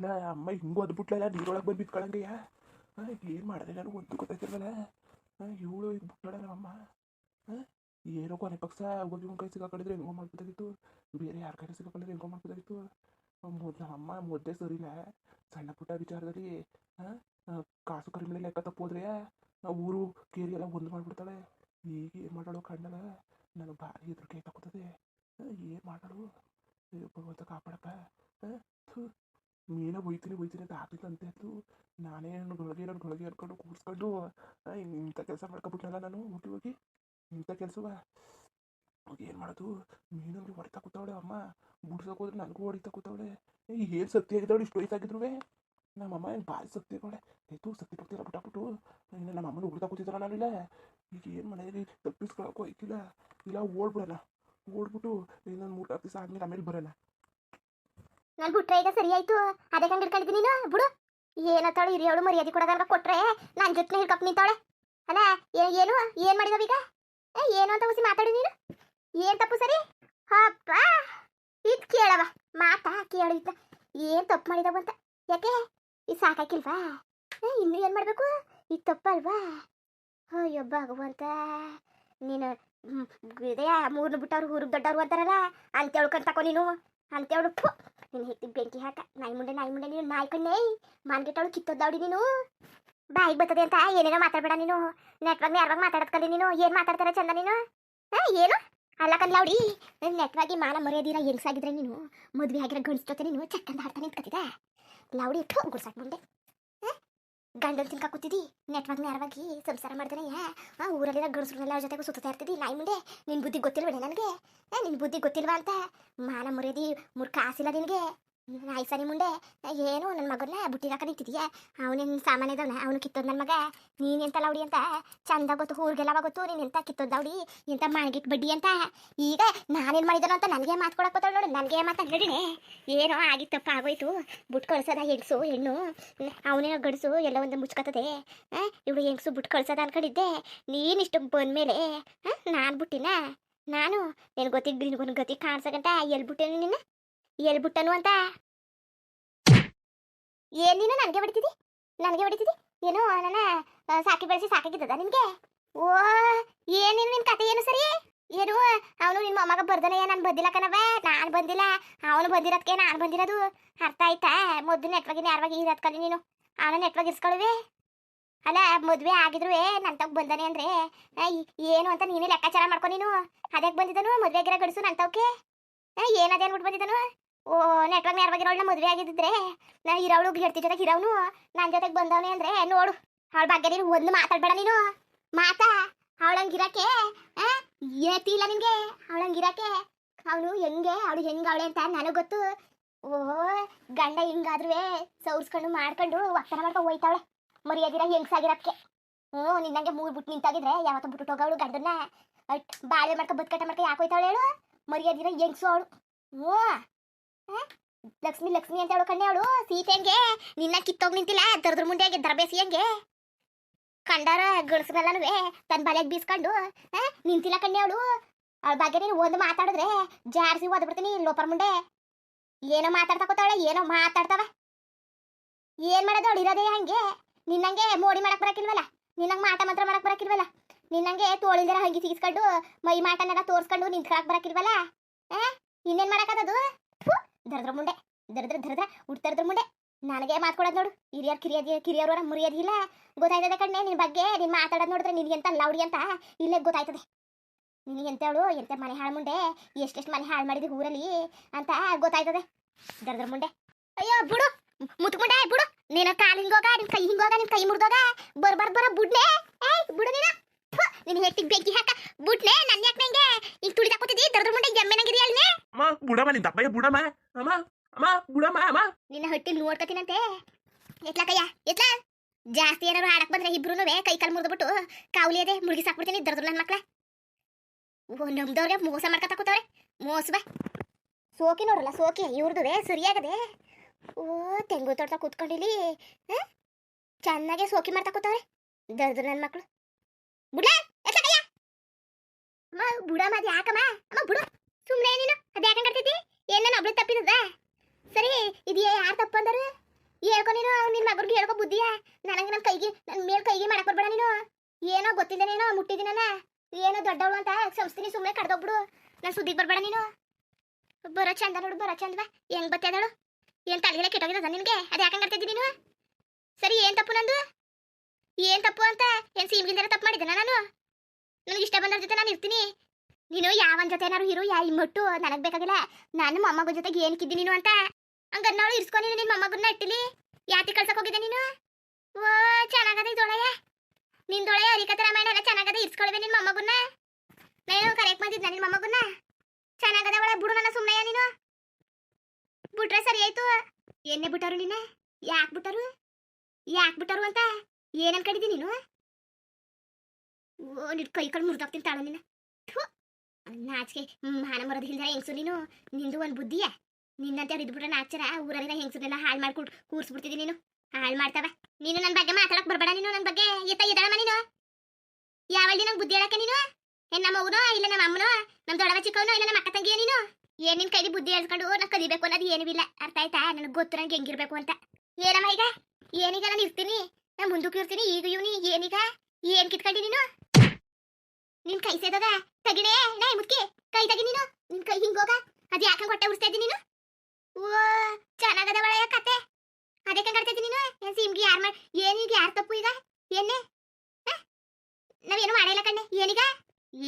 ಅಲ್ಲ, ಅಮ್ಮ, ಹಿಂಗೂ ಅದ್ಬಿಟ್ಲಲ್ಲ ನೀರೊಳಗೆ ಬಂದು ಬಿತ್ಕೊಳಂಗಯ್ಯ ಏನು ಮಾಡಿದೆ ನಾನು ಒಂದು ಗೊತ್ತಾಯ್ತಿಲ್ವಲ್ಲ ಇವಳು ಈಗ ಬಿಟ್ಟಾಳ ಅಮ್ಮ ಏನೋ ಕೊನೆ ಪಕ್ಷ, ಒಂದು ಕೈ ಸಿಗಾಕೊಂಡಿದ್ರೆ ಹೆಂಗೋ ಮಾಡ್ಬೋದಾಗಿತ್ತು ಬೇರೆ ಯಾರ ಕೈ ಸಿಗಾಕೊಂಡಿದ್ರೆ ಹೆಂಗೋ ಮಾಡ್ಬೋದಾಗಿತ್ತು ಮೊದ್ಲು ಅಮ್ಮ ಮುದ್ದೆ ಸರಿಲ್ಲ. ಸಣ್ಣ ಪುಟ್ಟ ವಿಚಾರದಲ್ಲಿ ಕಾಸು ಕಡಿಮೆ ಲೆಕ್ಕ ತಪ್ಪೋದ್ರೆ ನಾವು ಊರು ಕೇರಿ ಎಲ್ಲ ಒಂದು ಮಾಡಿಬಿಡ್ತಾಳೆ. ಈಗ ಏನು ಮಾಡಾಳು ಕಣ್ಣಲ್ಲ. ನನಗೆ ಭಾರಿ ಕೈ ತಗೋತದೆ ಏನು ಮಾಡಾಳು ಭಗವಂತ ಕಾಪಾಡಪ್ಪ. ಮೀನ ಒಯ್ತೀನಿ ಒಯ್ತೀನಿ ಅಂತ ಅಂತ ಆಯ್ತು ನಾನೇ ನನ್ನ ಗೊಳಗೆ ನನ್ನ ಗೊಳಗೆ ಅನ್ಕೊಂಡು ಕೂರಿಸ್ಕೊಂಡು ಇಂಥ ಕೆಲಸ ಮಾಡ್ಕೊಬಿಟ್ನಲ್ಲ ನಾನು ಹೋಗಿ ಹೋಗಿ. ಇಂಥ ಕೆಲಸವ. ಏನು ಮಾಡೋದು? ಮೀನಲ್ಲಿ ಹೊಡಿತಾ ಕೂತವಳೆ ಅಮ್ಮ. ಬಿಡ್ಸೋಕೆ ಹೋದ್ರೆ ನನಗೂ ಹೊಡಿತಾ ಕೂತವಳೆ. ಏನು ಸತ್ಯ ಆಗಿದ್ದವಳು ಇಷ್ಟು ವಯಸ್ಸಾಗಿದ್ರು ನಮ್ಮಮ್ಮ ಏನು ಭಾರಿ ಸತ್ಯ ಅವಳೆ ಆಯ್ತು ಸತ್ಯ ಪಡ್ತೀರ ಬಿಟ್ಟಾಕ್ಬಿಟ್ಟು ಇನ್ನು ನಮ್ಮ ಅಮ್ಮನ ಹುಡ್ತಾ ಕೂತಿದ್ದಾರ ನಾನಿಲ್ಲ ಈಗ ಏನು ಮನೆಯಲ್ಲಿ ತಪ್ಪಿಸ್ಕೊಳಕ್ಕೂ ಐತಿಲ್ಲ ಇಲ್ಲ, ಓಡ್ಬಿಡೋಣ. ಓಡ್ಬಿಟ್ಟು ಇನ್ನೊಂದು ಮೂರು ನಾಲ್ಕು ದಿವಸ ಆದ್ಮೇಲೆ ಆಮೇಲೆ ಬರೋಣ. ನಾನು ಬಿಟ್ರೆ ಈಗ ಸರಿ ಆಯ್ತು. ಅದೇ ಕಂಡು ಹಿಡ್ಕೊಂಡಿದ್ದೀನಿ ನೀನು? ಬಿಡು. ಏನತ್ತಾಳು ಹಿರಿಯವಳು ಮರ್ಯಾದೆ ಕೊಡೋದಲ್ವ ಕೊಟ್ರೆ ನನ್ನ ಜೊತೆ ಹಿಡ್ಕೊಕ್ ನಿಂತವಳೆ ಅಲ್ಲ ಏನು ಏನು? ಏನು ಮಾಡಿದವ ಈಗ? ಏ, ಏನು ಅಂತ ಉಸಿ ಮಾತಾಡಿ ನೀನು. ಏನು ತಪ್ಪು ಸರಿ? ಅಪ್ಪ ಇದು ಕೇಳವ ಮಾತಾ ಕೇಳು ಇದ್ದ ಏನು ತಪ್ಪು ಮಾಡಿದವ ಅಂತ? ಯಾಕೆ? ಇದು ಸಾಕಾಕಿಲ್ವಾ? ಇನ್ನು ಏನು ಮಾಡಬೇಕು? ಇದು ತಪ್ಪಲ್ವಾ? ಅಯ್ಯೋ ಭಗವಂತ! ನೀನು ಹೃದಯ ಇದೇ ಮೂರ್ನ ಬಿಟ್ಟವ್ರು ಊರಿಗೆ ದೊಡ್ಡವ್ರು ಅಂತಾರಲ್ಲ ಅಂತ ಹೇಳ್ಕೊಂಡ್ ನೀನು. ಅಂತ ಹೇಳು ನೀನು ಹೆತ್ತಿಗೆ ಬೆಂಕಿ ಹಾಕ ನಾಯಿ ಮುಂಡೆ ನಾಯಿ ಮುಂಡೆ ನೀನು ನಾಯಿ ಕಣ್ಣೆ ಮಾನ್ಗೆಟ್ಟವಳು ಕಿತ್ತೋದ್ದಾವಡಿ ನೀನು ಬಾಯಿಗೆ ಬರ್ತದೆ ಅಂತ ಏನೇನೋ ಮಾತಾಡಬೇಡ ನೀನು ನೆಟ್ವರ್ಕ್ ಯಾರವಾಗ ಮಾತಾಡೋದ್ ನೀನು ಏನು ಮಾತಾಡ್ತಾರೆ ಚಂದ ನೀನು ಹಾ ಏನು ಅಲ್ಲ ಕನ್ಲೌಡಿ ನೆಟ್ವಾಗಿ ಮಾನ ಮರ್ಯಾದಿರ ಹೆಂಗ್ಸಾಗಿದ್ರೆ ನೀನು ಮದ್ವೆ ಆಗಿರೋ ಗಣಿಸ್ತೋತೆ ನೀನು ಚಕ್ಕಂದ ಹಾಡ್ತಾನೆ ನಿಂತ್ಕತ್ತಿದ ಲೌಡಿ ಇಟ್ಟು ಗುಡ್ಸಾಕ್ ಮುಂದೆ ಗಂಡನ್ ತಿನ್ಕ ಕೂತಿದ್ದಿ ನೆಟ್ವರ್ಕ್ ನೇರವಾಗಿ ಸಂಸಾರ ಮಾಡ್ದೇನೆ ಆ, ಊರಲ್ಲಿರೋ ಗಂಡಸ್ರನ್ನೆಲ್ಲ ಜೊತೆಗೂ ಸುತ್ತಾ ಇರ್ತಿದ್ದಿ ನಾಯಿ ಮುಂದೆ? ನಿನ್ ಬುದ್ಧಿ ಗೊತ್ತಿಲ್ವೇ ನನಗೆ? ನಿನ್ ಬುದ್ಧಿ ಗೊತ್ತಿಲ್ವಾ ಅಂತ? ಮಾನ ಮುರಿದಿ ಮುರ್ಖ ಆಸಿಲ್ಲ ನಿನಗೆ? ಆಯ್ಸನಿ ಮುಂದೆ ಏನು ನನ್ನ ಮಗನ ಬುಟ್ಟಿ ಬುಟ್ಟಿಗಾಕ ನಿಂತಿದೀಯ ಅವನೇನು ಸಾಮಾನ್ಯದವನ, ಅವನು ಕಿತ್ತೋದ್ ನನ್ನ ಮಗ. ನೀನು ಎಂತ ಲೌಡಿ ಅಂತ? ಚಂದ ಗೊತ್ತು, ಊರಿಗೆಲ್ಲ ಗೊತ್ತು, ನೀನ್ ಎಂತ ಕಿತ್ತೋದ್ ಲೌಡಿ? ಎಂತ ಮಾಣಿಗಿಟ್ ಬಡ್ಡಿ ಅಂತ? ಈಗ ನಾನೇನ್ ಮಾಡಿದನು ಅಂತ ನನಗೆ ಮಾತು ಕೊಡಕ್ಕೆ ಬತ್ತಾಳ ನೋಡು, ನನಗೆ ಮಾತಾಡಿನೇ ಏನೋ ಆಗಿತ್ತಪ್ಪ, ಆಗೋಯ್ತು. ಬುಟ್ ಕಳ್ಸದ ಹೆಂಗಸು, ಹೆಣ್ಣು? ಅವನೇ ಗಡಸು, ಎಲ್ಲ ಒಂದು ಮುಚ್ಕತ್ತದೆ ಇವಳು ಹೆಂಗ್ಸು ಬುಟ್ ಕಳ್ಸದ ಅನ್ಕೊಂಡಿದ್ದೆ. ನೀನಿಷ್ಟು ಬಂದ್ಮೇಲೆ ನಾನು ಬುಟ್ಟಿನ? ನಾನು? ನಿನ್ ಗೊತ್ತಿಗ್ ನಿನಗೊಂದು ಗತಿ ಕಾಣಿಸಕಂತ ಎಲ್ಲಿ ಬಿಟ್ಟೇನು ನಿನ್ನ? ಎಲ್ ಬಿಟ್ಟನು ಅಂತ. ಏನ್ ನೀನು? ನನಗೆ ಹೊಡಿತಿದಿ? ನನಗೆ ಹೊಡಿತಿದಿ? ಏನು ನನ್ನ ಸಾಕಿ ಬೆಳೆಸಿ ಸಾಕಾಗಿದ್ದದ ನಿನ್ಗೆ? ಓ ಏನೇನು ನಿನ್ ಕತೆ ಏನು ಸರಿ? ಏನು, ಅವನು ನಿನ್ ಮೊಮ್ಮಗ ಏನ್? ನಾನು ಬಂದಿಲ್ಲ ಕಣವ ನಾನು ಬಂದಿಲ್ಲ. ಅವನು ಬಂದಿರೋದಕ್ಕೆ ನಾನು ಬಂದಿರೋದು. ಅರ್ಥ ಆಯ್ತಾ? ಮೊದ್ಲು ನೆಟ್ವರ್ಕ್ ನೇರವಾಗಿ ಇರೋದ್ ಕಲಿ ನೀನು. ಅವನ ನೆಟ್ವರ್ಕ್ ಇರ್ಸ್ಕೊಳ್ಳುವೆ. ಅಲ್ಲ, ಮದ್ವೆ ಆಗಿದ್ರು ನನ್ನ ತಗ್ ಬಂದಾನೆ ಅಂದ್ರೆ ಏನು ಅಂತ ನೀನೇ ಲೆಕ್ಕಾಚಾರ ಮಾಡ್ಕೊ ನೀನು. ಅದಕ್ಕೆ ಬಂದಿದ್ದನು? ಮದುವೆ ಗಿರ ಗಡಿಸು ನನ್ನ ತವಕ್ಕೆ ಏನದೇ ಅನ್ಬಿಟ್ಟು ಬಂದಿದ್ದನು? ಓ ನೆಟ್ವಾಗ ನೇರವಾಗಿರೋಳ್ನ ಮದುವೆ ಆಗಿದ್ದಿದ್ರೆ ನಾ ಇರೋಳು ಗೆಡ್ತಿ ಜೊತೆಗೆ ಇರೋನು ನನ್ನ ಜೊತೆಗೆ ಬಂದವನೆ ಅಂದ್ರೆ ನೋಡು, ಅವಳ ಬಗ್ಗೆ ನೀನು ಒಂದು ಮಾತಾಡ್ಬೇಡ ನೀನು. ಮಾತಾ ಅವಳಂಗಿರಕ್ಕೆ ಏತಿ ಇಲ್ಲ ನಿನ್ಗೆ? ಅವಳಂಗಿರಕ್ಕೆ ಅವನು ಹೆಂಗೆ, ಅವಳು ಹೆಂಗೆ ಅವಳೆ ಅಂತ ನನಗೆ ಗೊತ್ತು. ಓ ಗಂಡ ಹಿಂಗಾದ್ರೂ ಸೌರ್ಸ್ಕೊಂಡು ಮಾಡ್ಕೊಂಡು ಒತ್ತಡ ಮಾಡ್ಕೊಂಡು ಹೋಯ್ತಾವಳೆ. ಮರ್ಯಾದಿರ ಹೆಂಗ್ಸಾಗಿರಕ್ಕೆ. ಹ್ಞೂ, ನಿನ್ನಂಗೆ ಮೂರು ಬಿಟ್ಟು ನಿಂತಾಗಿದ್ರೆ ಯಾವತ್ತು ಬಿಟ್ಟು ಹೋಗವಳು ಗಂಡನ್ನ. ಬಾಳೆ ಮಾಡ್ಕೊ ಬದ್ಕಟ ಮಾಡ್ಕೊ ಯಾಕೆ ಹೋಯ್ತಾವಳೆ ಹೇಳು? ಮರ್ಯಾದಿರ ಹೆಂಗ್ಸು ಅವಳು. ಆ? ಲಕ್ಷ್ಮಿ ಲಕ್ಷ್ಮಿ ಅಂತ ಹೇಳು ಕಣ್ಣೆ ಅವಳು ಸೀತೆಂಗೆ ನಿನ್ನ ಕಿತ್ತೋಗ್ ನಿಂತಿಲ್ಲ, ದರ್ದ್ರ ಮುಂಡೆಗೆ ದರ್ಬೇಸಿಯಂಗೆ ಕಂಡಾರ ಗಣಸನೆಲ್ಲನೂ ತನ್ನ ಬಲೆಗೆ ಬೀಸ್ಕೊಂಡು ನಿಂತಿಲ್ಲ ಕಣ್ಣೆ ಅವಳು. ಅವಳ ಬಗ್ಗೆ ನೀನು ಒಂದು ಮಾತಾಡಿದ್ರೆ ಜಾರ್ಸಿ ಓದ್ಬಿಡ್ತೀನಿ ಲೋಪರ್ ಮುಂಡೆ. ಏನೋ ಮಾತಾಡ್ತಾ ಕೂತಾವಳೆ ಏನೋ ಮಾತಾಡ್ತಾವ. ಏನ್ ಮಾಡೋದು ಅವಳು ಇರೋದೇ ಹಂಗೆ. ನಿನ್ನಂಗೆ ಮೋಡಿ ಮಾಡಕ್ ಬರಕಿಲ್ವಲ್ಲ ನಿನ್ನಂಗೆ ಮಾಟ ಮಾತ್ರ ಮಾಡಕ್ ಬರಕಿಲ್ವಲ್ಲ ನಿನ್ನಂಗೆ ತೋಳಿಲ್ದರ ಹಂಗೆ ಸಿಗಿಸ್ಕೊಂಡು, ಮೈ ಮಾಟನೆಲ್ಲ ತೋರ್ಸ್ಕೊಂಡು ನಿಂತ್ಕೊಳಕ್ ಬರಕಿಲ್ವಲ್ಲ ಏ ಇನ್ನೇನ್ ಮಾಡಕದದು ದರ್ದ್ರ ಮುಂಡೆ ದರದ್ರ ಧರದ್ರ ಉಡ್ತರ್ದ್ರ ಮುಂಡೆ ನನಗೆ ಮಾತ್ಕೊಡೋದು ನೋಡು, ಹಿರಿಯರ್ ಕಿರಿಯದ ಕಿರಿಯರ ಮುರಿಯೋದು ಇಲ್ಲ. ಗೊತ್ತಾಯ್ತದೆ ಕಣ್ಣೆ, ನಿನ್ ಬಗ್ಗೆ, ನೀನ್ ಮಾತಾಡೋದು ನೋಡಿದ್ರೆ ನಿನ್ಗೆ ಎಂತ ಲೌಡಿ ಅಂತ? ಇಲ್ಲೇ ಗೊತ್ತಾಯ್ತದೆ. ನಿನಗೆ ಎಂತೇಳು, ಎಂತ ಮನೆ ಹಾಳು ಮುಂಡೆ ಎಷ್ಟೆಷ್ಟು ಮನೆ ಹಾಳು ಮಾಡಿದಿ ಊರಲ್ಲಿ ಅಂತ ಗೊತ್ತಾಯ್ತದೆ. ದರದ್ರ ಮುಂಡೆ ಅಯ್ಯೋ, ಬಿಡು ಮುತ್ಕೊಂಡೆ ಬಿಡು. ನೀನು ಕಾಲು ಹಿಂಗೋಗ ನಿನ್ ಕೈ ಹಿಂಗೋಗ ನಿನ್ ಕೈ ಮುರಿದೋಗ. ಬರ್ಬಾರ್ದು ಬರ ಬುಡ್ನೆ. ಏಯ್, ಬಿಡು ನೀನು. ನಿನ್ ಹೆಟ್ಟಿಗೆ ಬೆಂಕಿ ಹಾಕ. ಬುಡ್ನೆ ನನ್ನ ಯಾಕೆ ನಂಗೆ? ಈಗ ತುಳಿದ ಕೂತಿದ್ದಿ ದರದ ಮುಂಡೆ ಎಮ್ಮೆನಂಗಿದೆಯಾ ಅಲ್ನೇ ಅಮ್ಮ ಬುಡಮ್ಮ ನಿನ್ ದಪ್ಪಯ್ಯ ಬುಡಮ್ಮ. ಅಮ್ಮ ಅಮ್ಮ ಬುಡಮ್ಮ ಅಮ್ಮ. ನಿನ್ನ ಹೊಟ್ಟಿಲ್ ನೋಡ್ಕತೀನಂತೆ ಎತ್ಲಕಯ್ಯ ಎತ್ಲ ಜಾಸ್ತಿ ಏನಾರು ಆಡಕ್ ಬಂದ್ರೆ ಇಬ್ರು ಕೈ ಕಾಲು ಮುರಿದ್ಬಿಟ್ಟು ಕಾವಲಿ ಅದೇ ಮುಳುಗಿ ಸಾಕ್ಬಿಡ್ತೀನಿ ದರ್ದ್ರ ನನ್ನ ಮಕ್ಳ. ಓ ನಮ್ದವ್ರೆ ಮೋಸ ಮಾಡ್ಕೊತ ಕೂತವ್ರೆ. ಮೋಸ ಬಾ. ಸೋಕಿ ನೋಡಲ್ಲ ಸೋಕಿ. ಇವ್ರದುವೆ ಸರಿಯಾಗದೆ. ಓ ತೆಂಗು ತೋಟ ಕೂತ್ಕೊಂಡಿಲಿ? ಚೆನ್ನಾಗೆ ಸೋಕಿ ಮಾಡ್ತಾ ಕೂತವ್ರೆ. ದರ್ದ್ರ ನನ್ನ ಮಕ್ಳು. ಬುಡ ಎತ್ಲ ಕಯ್ಯ ಅಮ್ಮ, ಬುಡ ಮಾದಿ ಯಾಕಮ್ಮ? ಅಮ್ಮ, ಬುಡ. ಸುಮ್ಮನೆ ನೀನು, ಅದು ಯಾಕಂಗ್ ಕಟ್ತೈತಿ ಏನ್ ನಾನು ಒಬ್ಳೆ ತಪ್ಪಿದದ? ಸರಿ, ಇದು ಯಾರು ತಪ್ಪು ಅಂದರು? ಬುದ್ಧಿಯ? ನನಗೆ ನನ್ನ ಕೈಗೆ ನನ್ನ ಮೇಲ್ ಕೈಗೆ ಮಾಡಕ್ ಬರ್ಬೇಡ ನೀನು. ಏನೋ ಗೊತ್ತಿಲ್ಲದೇನೋ ಮುಟ್ಟಿದಿನಲ್ಲ ಏನೋ ದೊಡ್ಡವಳು ಅಂತ ಸಂಸ್ಥಿನಿ ಸುಮ್ಮನೆ ಕಡ್ದೋಗ್ಬಿಡು. ನಾನು ಸುದ್ದಿಗೆ ಬರ್ಬೇಡ ನೀನು. ಬರೋ ಚಂದ ನೋಡು, ಬರೋ ಚಂದವ ಹೆಂಗ್ ಬತ್ತೇದಳು ಏನ್ ತಲೆಗೆಲ್ಲ ಕೆಟ್ಟೋಗಿರೋದ ನಿನಗೆ? ಅದು ಯಾಕಂಗ್ ನೀನು? ಸರಿ, ಏನ್ ತಪ್ಪು ನಂದು? ಏನು ತಪ್ಪು ಅಂತ? ಏನ್ ಸೀಮ್ಗಿಲ್ದೇನ ತಪ್ಪು ಮಾಡಿದ್ದೆ ನಾನು? ನನಗೆ ಇಷ್ಟ ಬಂದ್ರ ಜೊತೆ ನಾನು ಇರ್ತೀನಿ. ನೀನು ಯಾವನ್ ಜೊತೆ ಏನಾರು ಇರು, ಯಾ ಇಮ್ಮಟ್ಟು, ನನಗೆ ಬೇಕಾಗಿಲ್ಲ. ನಾನು ಮೊಮ್ಮಗ ಜೊತೆಗೆ ಏನಕ್ಕಿದ್ದಿ ನೀನು ಅಂತ. ಹಂಗನ್ನವಳು ಇರ್ಸ್ಕೊ ನಿನ್ನ ನಿನ್ ಮೊಮ್ಮಗನ್ನ ಇಟ್ಟಿಲಿ. ಯಾತಿ ಕಳ್ಸಕ್ ಹೋಗಿದ್ದೆ ನೀನು? ಓ, ಚೆನ್ನಾಗದ ಇದೊಳಯ ನಿಂದೊಳಯ ಹರಿಕತೆ ರಾಮಾಯಣ ಎಲ್ಲ ಚೆನ್ನಾಗದ ಇರ್ಸ್ಕೊಳ್ವೆ ನಿನ್ನ ಮೊಮ್ಮಗನ್ನ. ನಾನು ಕರೆಕ್ಟ್ ಮಾಡಿದ್ನ ನಿನ್ನ ಮೊಮ್ಮಗನ್ನ? ಚೆನ್ನಾಗದ ಒಳ ಬಿಡು ನನ್ನ ಸುಮ್ಮನೆಯ ನೀನು? ಬಿಟ್ರೆ ಸರಿ ಆಯ್ತು. ಏನೇ ಬಿಟ್ಟರು ನೀನು? ಯಾಕೆ ಬಿಟ್ಟರು ಯಾಕೆ ಬಿಟ್ಟರು ಅಂತ? ಏನನ್ ಕಡಿದಿ ನೀನು? ನಿನ್ ಕೈ ಕಳು ಮುರಿದಾಗ್ತೀನಿ ತಾಳು ನೀನು ಥು, ನಾಚಿಕೆ ಮಾನ ಮರದ ಹಿಂದೆ ಹೆಂಗ್ಸು ನಿಂದು ಒಂದು ಬುದ್ಧಿಯ? ನಿನ್ನಂತೆ ಅವ್ರು ಇದ್ಬಿಟ್ರೆ ನಾಚರ ಊರಲ್ಲಿನ ಹೆಂಗ್ಸನ್ನೆಲ್ಲ ಹಾಳು ಮಾಡ್ಕೊಟ್ ಕೂರಿಸ್ಬಿಡ್ತಿದ್ದಿ ನೀನು. ಹಾಳು ಮಾಡ್ತಾವ. ನೀನು ನನ್ನ ಬಗ್ಗೆ ಮಾತಾಡಕ್ ಬರ್ಬೇಡ ನೀನು ನನ್ನ ಬಗ್ಗೆ ಎತ್ತ ಎದಳಮ್ಮ ನೀನು? ಯಾವಳ್ಳಿ ನಂಗೆ ಬುದ್ಧಿ ಹೇಳಕ್ಕೆ ನೀನು? ಏನ್ ನಮ್ಮ ಮಗುನೋ ಇಲ್ಲ ನಮ್ಮ ಅಮ್ಮನೋ? ನಮ್ಮ ದೊಡ್ಡವ ಚಿಕ್ಕವನೋ ಇಲ್ಲ ನಮ್ಮ ಅಕ್ಕ ತಂಗಿಯ ನೀನು? ಏನ್ ನಿನ್ ಕೈಲಿ ಬುದ್ಧಿ ಹೇಳ್ಕೊಂಡು ನಾನು ಕಲಿಬೇಕು ಅನ್ನೋದು ಏನೂ ಅರ್ಥ ಆಯ್ತಾ? ನನಗೆ ಗೊತ್ತು ನಂಗೆ ಹೆಂಗಿರ್ಬೇಕು ಅಂತ. ಏನಮ್ಮ ಈಗ? ಏನೀಗ ನಾನು ಇರ್ತೀನಿ? ನಾನು ಮುಂದಕ್ಕೆ ಇರ್ತೀನಿ ಈಗ ಇವನಿ ಏನೀಗ ಏನ್ ಕಿತ್ಕೊಂಡಿ ನೀನು? ನಿನ್ ಕೈ ಸೇದದ ತಗಿಡೇ ನಾ ಮುದ್ಕಿ ಕೈ ತಗಿ ನೀನು. ನಿನ್ ಕೈ ಹಿಂಗೋಗ ಅದ್ ಯಾಕಂಗ್ ಹೊಟ್ಟೆ ಉರ್ಸ್ತಾ ಇದ್ದೀನಿ ನೀನು? ಓ ಚೆನ್ನಾಗದ ಒಳಯ ಕತೆ. ಅದಕ್ಕೆ ಕಟ್ತಾ ಇದ್ದೀನಿ ನೀನು? ಏನ್ ಸಿಮ್ಗೆ ಯಾರ್ ಮಾಡ್ ಏನೀಗ ಯಾರ್ ತಪ್ಪು ಈಗ? ಏನೇ? ನಾವೇನು ಮಾಡಿಲ್ಲ ಕಣ್ಣೆ. ಏನೀಗ?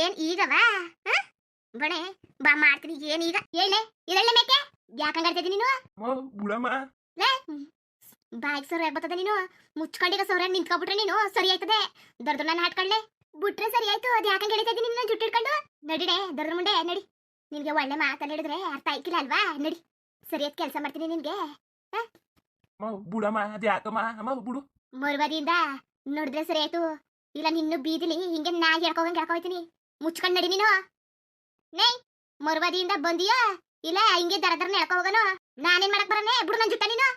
ಏನ್ ಈಗವಾ? ಹ? ಬಣೆ ಬಾ ಮಾಡ್ತೀನಿ. ಏನೀಗ ಹೇಳೆ ಇದಳ್ಳೆ ಮೇಕೆ. ಯಾಕಂಗ್ ಆಡ್ತಾ ಇದ್ದೀನಿ ನೀನು? ಅಮ್ಮ ಬಿಡಮ್ಮ. ಬಾಯಿಗೆ ಸೊರ ಬರ್ತದೆ ನೀನು? ಮುಚ್ಕೊಂಡಿಗ ಸೊರ ನಿಂತ್ಕೊಬಿಟ್ರೆ ನೀನು? ಸರಿ ಆಯ್ತದೆ. ದರ್ದ ನಾನು ಹಾಟ್ಕೊಳ್ಳೆ ಬಿಟ್ರೆ ಸರಿ ಆಯ್ತು. ಅದು ಯಾಕಂಗ್ ಹೇಳ್ತಾ ಇದ್ದೀನಿ ನಿನ್ನ ಜುಟ್ಟು ಇಟ್ಕೊಂಡು ನಡಿಡೆ ಮುಂಡೆ ನಡಿ. ನಿನ್ಗೆ ಒಳ್ಳೆ ಮಾತಾಡಿದ್ರೆ ಹೇಳಿದ್ರೆ ಅರ್ಥ ಆಯ್ಕಿಲ್ಲ ಅಲ್ವಾ? ನಡಿ. ಸರಿಯಾದ ಕೆಲಸ ಮಾಡ್ತೀನಿ ನಿನ್ಗೆ. ಅಮ್ಮ ಬಿಡಮ್ಮ ಅದು ಯಾಕಮ್ಮ? ಅಮ್ಮ ಬಿಡು. ಮರುಬದಿಯಿಂದ ನೋಡಿದ್ರೆ ಸರಿ ಆಯ್ತು. ಇಲ್ಲ ನಿನ್ನ ಬೀದಿಲಿ ಹಿಂಗೆ ನಾ ಹೇಳ್ಕೋಗಂಗ್ ಹೇಳ್ಕೊಯ್ತೀನಿ ಮುಚ್ಕೊಂಡ್ ನಡಿ ನೀನು. ನೇ ಮರುಬದಿಯಿಂದ ಬಂದಿಯೋ? ಇಲ್ಲ ಹಿಂಗೆ ದರ ದರ ಹೇಳ್ಕೊ ಹೋಗನು ನಾನೇನ್ ಮಾಡಕ್ ಬರನೆ? ಬಿಡು ನನ್ ಜುಟ್ಟ ನೀನು.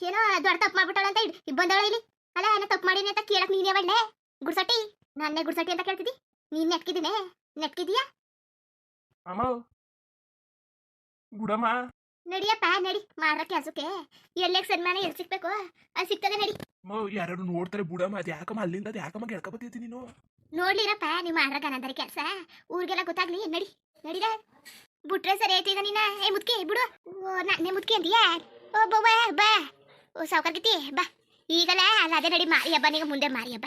ಏನೋ ದೊಡ್ಡ ತಪ್ಪು ಮಾಡ್ಬಿಟ್ಟಳ ಅಂತ ಬಂದವಳ ಇಲ್ಲಿ. ಅಲ್ಲ ಏನೋ ತಪ್ಪು ಮಾಡೀನಿ ಅಂತ ಕೇಳಕ್ ನೀನೇ ಒಳ್ಳೆ? ಗುಡ್ಸಟ್ಟಿ ನನ್ನೇ ಗುಡ್ಸಟ್ಟಿ ಅಂತ ಕೇಳ್ತಿದ್ದಿ? ನೀನ್ ನೆಟ್ಕಿದ್ದೀನಿ ನೆಟ್ಕಿದೀಯಾ ಅಮ್ಮ. ಬಿಡಮ್ಮ ನಡಿಯಪ್ಪ ನಡಿ ಮಾಡ್ರ ಕೆಲ್ಸಕ್ಕೆ. ಎಲ್ಲೆಗ್ ಸನ್ಮಾನ ಎಲ್ಲಿ ಸಿಗ್ಬೇಕು? ಅಲ್ಲಿ ಸಿಗ್ತದೆ ನಡಿ. ಯಾರು ನೋಡ್ತಾರೆ ಬುಡಮ್ಮ ಅದು ಯಾಕಮ್ಮ ಅಲ್ಲಿಂದ ಅದು ಯಾಕಮ್ಮ ಗೆಳ್ಕೊಬತ್ತಿ ನೀನು? ನೋಡ್ಲಿರಪ್ಪ ನೀವು ಮಾಡ್ರ ಗನಂದರಿ ಕೆಲಸ. ಊರಿಗೆಲ್ಲ ಗೊತ್ತಾಗ್ಲಿ ನಡಿ ನಡಿರ ಬುಟ್ರೆ ಸರಿ ಆಯ್ತು ಈಗ ನೀನ? ಏ ಮುದ್ಕಿ ಬಿಡು. ಓ ನಾನೇ ಮುದ್ಕಿ ಅಂತೀಯಾ ಓ ಬವ್ವ ಬಾ ಓ ಸಾವುಕಾರ್ಗಿತಿ ಬಾ. ಈಗಲೇ ಅಲ್ಲ ಅದೇ ನಡಿ ಮಾರಿ ಹಬ್ಬ ನೀವು ಮುಂದೆ ಮಾರಿ ಹಬ್ಬ